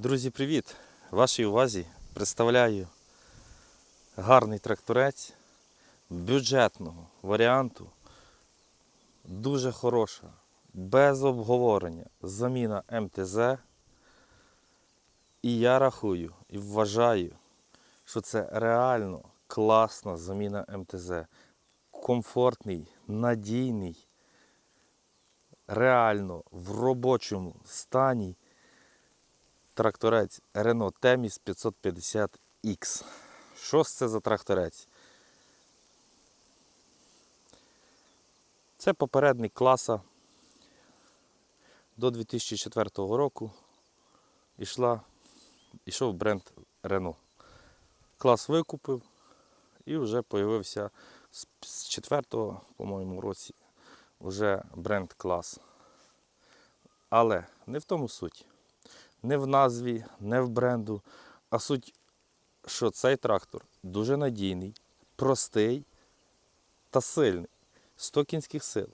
Друзі, привіт! Вашій увазі представляю гарний тракторець бюджетного варіанту. Дуже хороша, без обговорення. Заміна МТЗ. І я рахую і вважаю, що це реально класна заміна МТЗ. Комфортний, надійний, реально в робочому стані тракторець Renault Temis 550X. Що це за тракторець? Це попередник класа до 2004 року ішла, ішов бренд Renault. Клас викупив і вже з'явився з 4-го, по-моєму, році вже бренд клас. Але не в тому суть не в назві, не в бренду, а суть, що цей трактор дуже надійний, простий та сильний. 100 кінських сил.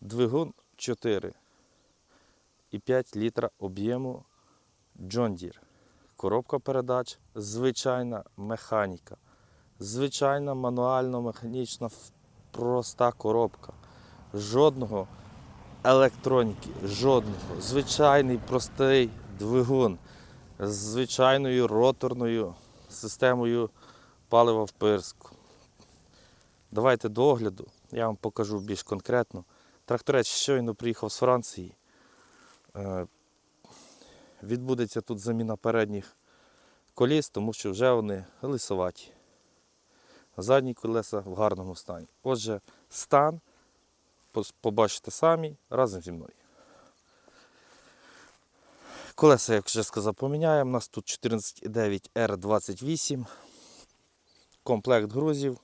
Двигун 4 і 5 літра об'єму John Deere. Коробка передач, звичайна механіка, звичайна мануально-механічна проста коробка. Жодного електроніки, жодного. Звичайний простий двигун з звичайною роторною системою палива впирску. Давайте до огляду, я вам покажу більш конкретно. Тракторець щойно приїхав з Франції. Е, Відбудеться тут заміна передніх коліс, тому що вже вони лисоваті. Задні колеса в гарному стані. Отже, стан побачите самі разом зі мною. Колеса, як вже сказав, поміняємо. У нас тут 14,9 R28. Комплект грузів.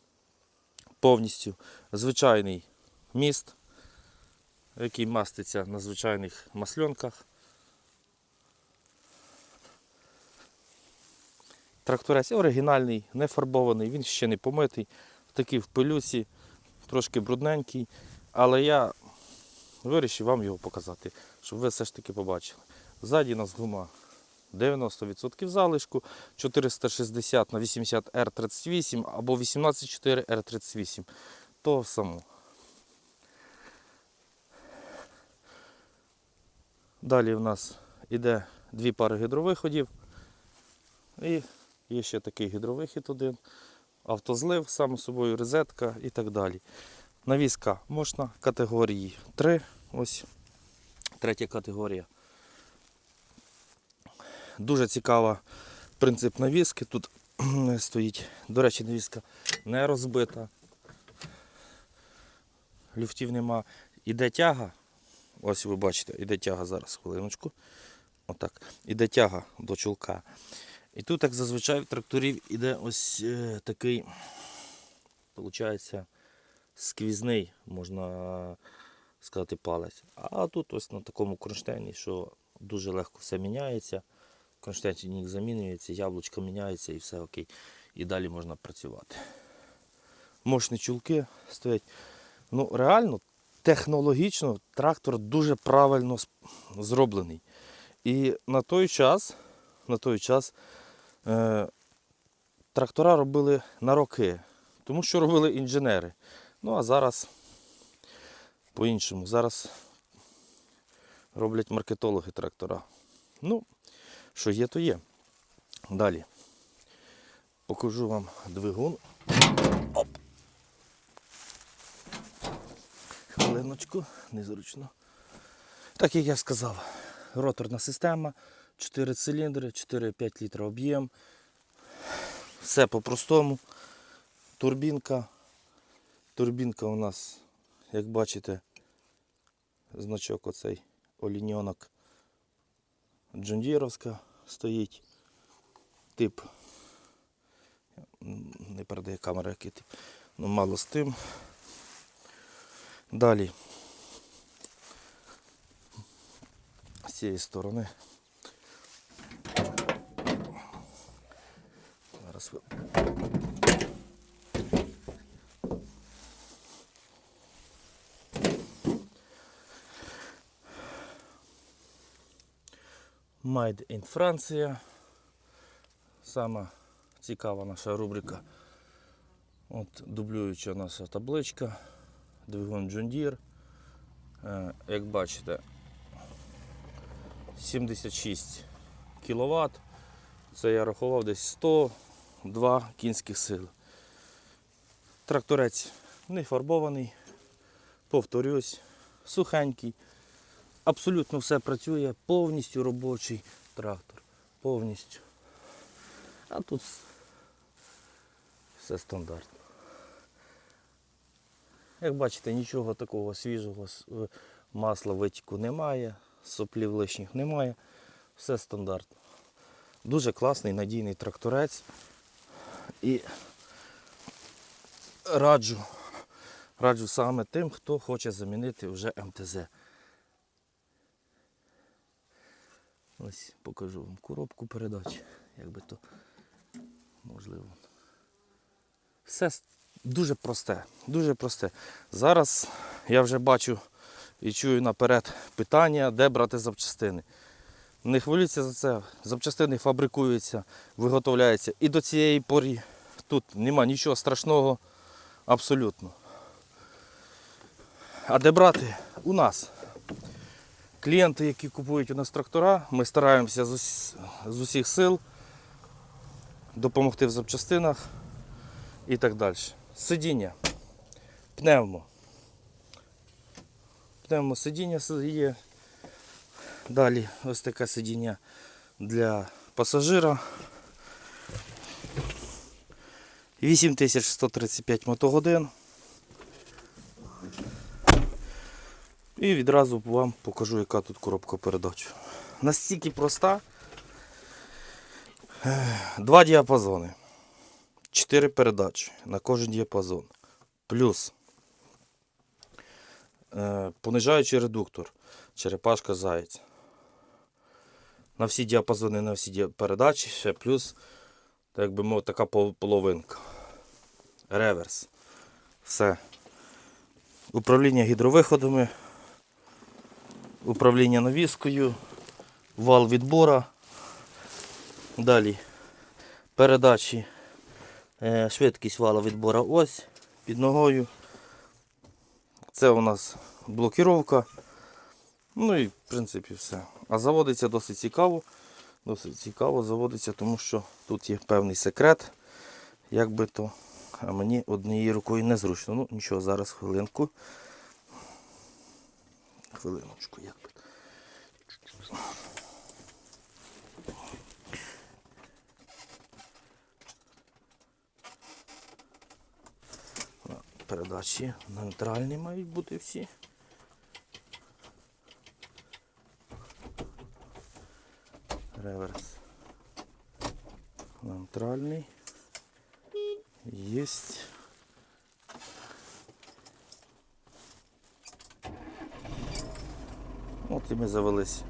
Повністю звичайний міст, який маститься на звичайних масльонках. Тракторець оригінальний, не фарбований, він ще не помитий, такий в пилюсі, трошки брудненький. Але я вирішив вам його показати, щоб ви все ж таки побачили. Ззаді у нас гума 90% залишку, 460 на 80 R38 або 184 R38. То само. Далі в нас йде дві пари гідровиходів. І є ще такий гідровихід один, автозлив, само собою розетка і так далі. Навіска можна категорії 3. Ось третя категорія. Дуже цікава принцип навіски. Тут стоїть, до речі, навіска не розбита. Люфтів нема. Іде тяга. Ось ви бачите, іде тяга зараз, хвилиночку. Отак. Іде тяга до чулка. І тут, як зазвичай, в тракторів іде ось е, такий, виходить, сквізний, можна сказати, палець. А тут ось на такому кронштейні, що дуже легко все міняється. Кронштейнчик замінюється, яблучко міняється і все окей. І далі можна працювати. Мощні чулки стоять. Ну, реально, технологічно трактор дуже правильно зроблений. І на той час, на той час е, трактора робили на роки, тому що робили інженери. Ну а зараз по-іншому. Зараз роблять маркетологи трактора. Ну, що є, то є. Далі. Покажу вам двигун. Оп. Хвилиночку, незручно. Так як я сказав, роторна система, 4 циліндри, 4-5 літра об'єм. Все по-простому. Турбінка. Турбінка у нас, як бачите, значок оцей оліньонок Джондіровська стоїть. Тип. Не передає камера, який тип. Ну, мало з тим. Далі. З цієї сторони. Зараз Made in Франція. Сама цікава наша рубрика. От дублююча наша табличка. Двигун Deere. Е, Як бачите, 76 кВт. Це я рахував десь 102 кінських сил. Тракторець не фарбований, повторюсь, сухенький. Абсолютно все працює, повністю робочий трактор. Повністю. А тут все стандартно. Як бачите, нічого такого свіжого масла витіку немає, соплів лишніх немає. Все стандартно. Дуже класний, надійний тракторець. І раджу, раджу саме тим, хто хоче замінити вже МТЗ. Ось покажу вам коробку передач, як би то можливо. Все дуже просте, дуже просте. Зараз я вже бачу і чую наперед питання, де брати запчастини. Не хвилюйтеся за це. Запчастини фабрикуються, виготовляються. І до цієї порі тут нема нічого страшного абсолютно. А де брати? У нас. Клієнти, які купують у нас трактора, ми стараємося з, усіх сил допомогти в запчастинах і так далі. Сидіння. Пневмо. Пневмо сидіння є. Далі ось таке сидіння для пасажира. 8135 мотогодин. І відразу вам покажу, яка тут коробка передач. Настільки проста. Два діапазони. Чотири передачі на кожен діапазон. Плюс е, понижаючий редуктор. Черепашка заєць. На всі діапазони, на всі передачі, ще плюс, так би мов, така половинка. Реверс. Все. Управління гідровиходами, управління навіскою, вал відбора. Далі передачі, е, швидкість вала відбора ось під ногою. Це у нас блокіровка. Ну і в принципі все. А заводиться досить цікаво. Досить цікаво заводиться, тому що тут є певний секрет. Як би то, а мені однією рукою незручно. Ну нічого, зараз хвилинку. Хвилиночку, як би. Передачі нейтральні мають бути всі. Реверс. Нейтральний. Есть. От і ми завелись.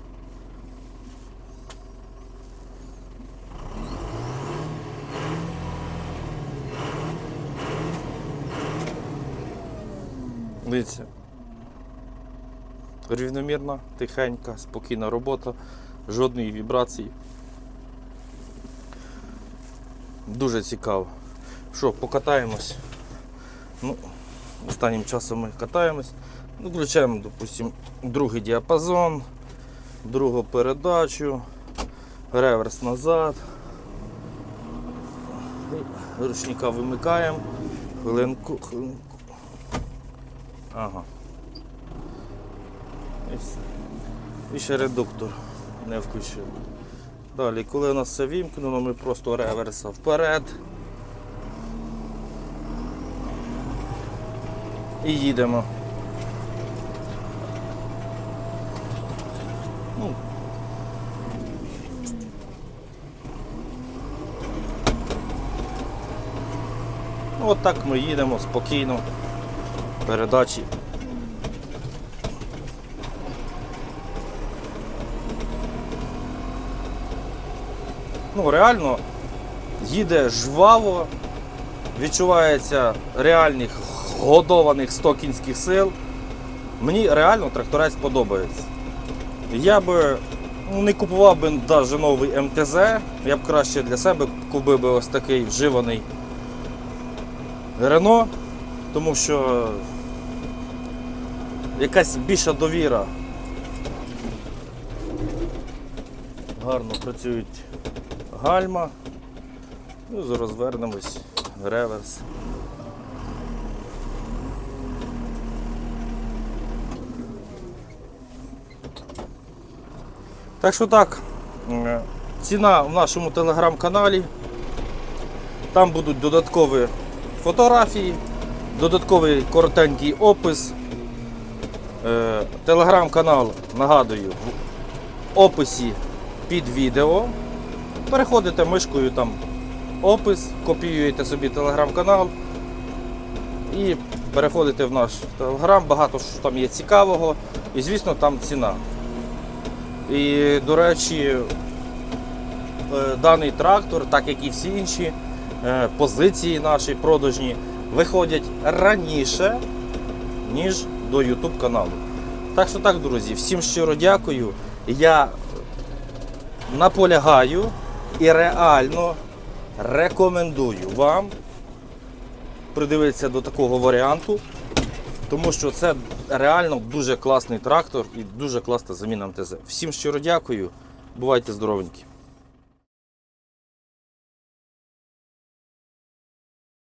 Дивіться. Рівномірна, тихенька, спокійна робота, жодної вібрації. Дуже цікаво. Що, покатаємось. Ну, останнім часом ми катаємось. Ну, Включаємо, допустимо, другий діапазон, другу передачу, реверс назад. Ручника вимикаємо. Хвилинку, хвилинку. Ага. І все. І ще редуктор не включив. Далі, коли у нас все вімкнено, ми просто реверса вперед. І їдемо. Так ми їдемо спокійно. Передачі. Ну, реально їде жваво, відчувається реальних годованих 100 кінських сил. Мені реально тракторець подобається. Я би Ну, Не купував би навіть новий МТЗ. Я б краще для себе купив би ось такий вживаний Рено, тому що якась більша довіра. Гарно працюють гальма. Ну, зараз вернемось. Реверс. Так що так, ціна в нашому телеграм-каналі. Там будуть додаткові фотографії, додатковий коротенький опис. Е, Телеграм-канал, нагадую, в описі під відео. Переходите мишкою там опис, копіюєте собі телеграм-канал і переходите в наш телеграм. Багато що там є цікавого. І звісно там ціна. І, до речі, е, даний трактор, так як і всі інші позиції наші продажні, виходять раніше, ніж до YouTube каналу. Так що так, друзі, всім щиро дякую. Я наполягаю і реально рекомендую вам придивитися до такого варіанту, тому що це реально дуже класний трактор і дуже класна заміна МТЗ. Всім щиро дякую. Бувайте здоровенькі.